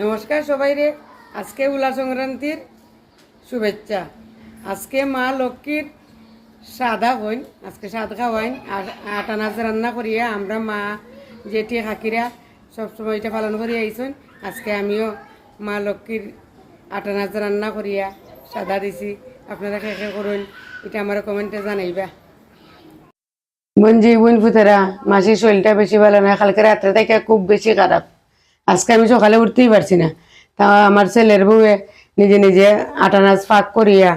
নমস্কার সবাই রে আজকে উলা সংক্রান্তির শুভেচ্ছা। আজকে মা লক্ষ্মীর সাদা হইন, আজকে সাদ খাওয়াইন আটা নাচ রান্না করিয়া আমরা মা জেঠি হাকিরা সবসময় এটা পালন করিয়া আইসন। আজকে আমিও মা লক্ষ্মীর আটা নাচ রান্না করিয়া সাদা দিছি। আপনারা কে করুন, এটা আমার কমেন্টে জানাইবা। বঞ্জি বোন ফুতেরা, মাসির শরীরটা বেশি ভালো না, কালকে রাত্রে থেকে খুব বেশি খারাপ। আজকে আমি সকালে উঠতেই পারছি না। তা আমার ছেলের বউয়ে নিজে নিজে আটা নাচ ফাঁক করিয়া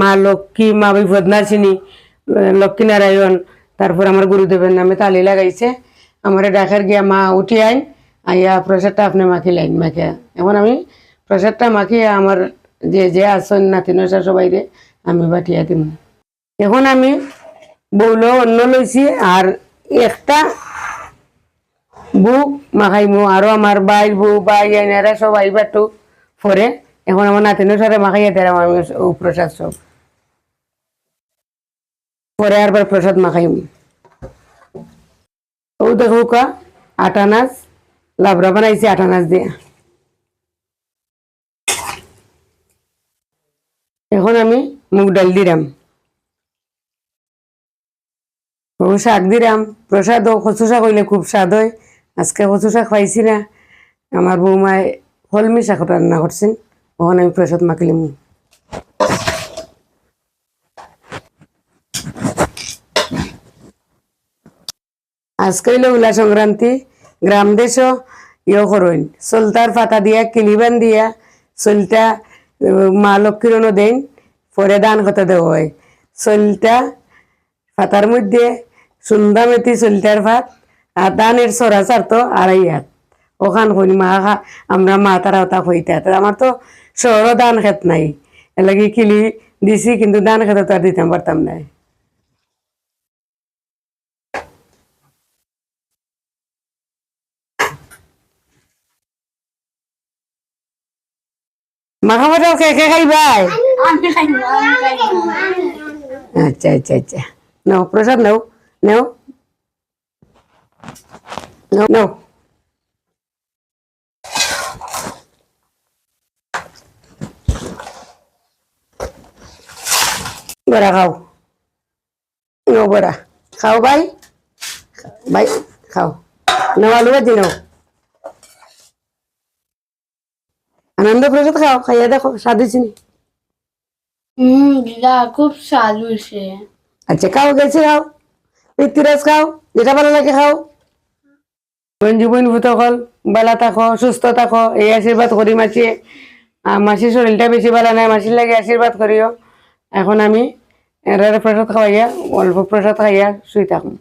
মা লক্ষ্মী, মা বিপদ নাচিনি লক্ষ্মী নারায়ণ, তারপর আমার গুরুদেবের নামে তালি লাগাইছে। আমার ডাকার গিয়া মা উঠি আইন, আইয়া প্রসাদটা আপনি মাখি লাইন মাখিয়া। এখন আমি প্রসাদটা মাখিয়া আমার যে যে আসন নাতি নসা সবাই রে আমি বাটিয়া দিম। এখন আমি বউলো অন্য লইছি আর একটা বুক মাখাইমু আরও আমার বাই বউ বাই এনারা সব আইবার তো পরে এখন আমার নাতিনের সাথে মাখাইয়া দিলাম আমি ও প্রসাদ সব পরে আরবার প্রসাদ মাখাইমু ও দেখো কা আটা নাচ লাবড়া বানাইছি আটা নাচ দিয়ে। এখন আমি মুগ ডাল দিলাম শাক দিলাম প্রসাদ ও কচু শাক হইলে খুব স্বাদ হয়। আজকে কচু শাক পাইছি না। আমার বৌমায় কলমি শাক রান্না করছেন। ওখানে আমি প্রসাদ মাখিলাম আজকে হইলে উলা সংক্রান্তি। গ্রাম দেশ ইয়ে করইন। সলতার পাতা দিয়া কিলিবান দিয়া সলটা মা লক্ষ্মীরও দেন, পরে দান কত দেওয়া হয়। সলটা পাতার মধ্যে সুন্দা মেতি সলটার ভাত আর দানের সরা চার তো আড়াই হাত। ওখান কই মা আমরা মা তারা ওটা হইতে আমার তো শহরও দান খেত নাই। এলাকি কিলি দিছি কিন্তু দান খেতে তো আর দিতাম পারতাম না। মাখা মাটাও কে কে খাইবাই আচ্ছা আচ্ছা আচ্ছা। নাও প্রসাদ নাও নাও। নাও নাও বড়া খাও নাও বড়া খাও ভাই ভাই খাও নাও আলু ভাজি নাও আনন্দ প্রসাদ খাও খাইয়া দেখো স্বাদ হয়েছে নি? খুব স্বাদ হয়েছে আচ্ছা খাও গেছে খাও পিতৃরাজ খাও যেটা ভালো লাগে খাও বন্ধু বোন ভূতকল বেলা থাকো, সুস্থ থাকো, এই আশীর্বাদ করি মাসি। মাসির শরীরটা বেশি বেলা নাই, মাসির লাগে আশীর্বাদ করিও। এখন আমি এর প্রসাদ খাওয়াইয়া, অল্প প্রসাদ খাইয়া শুই থাকুন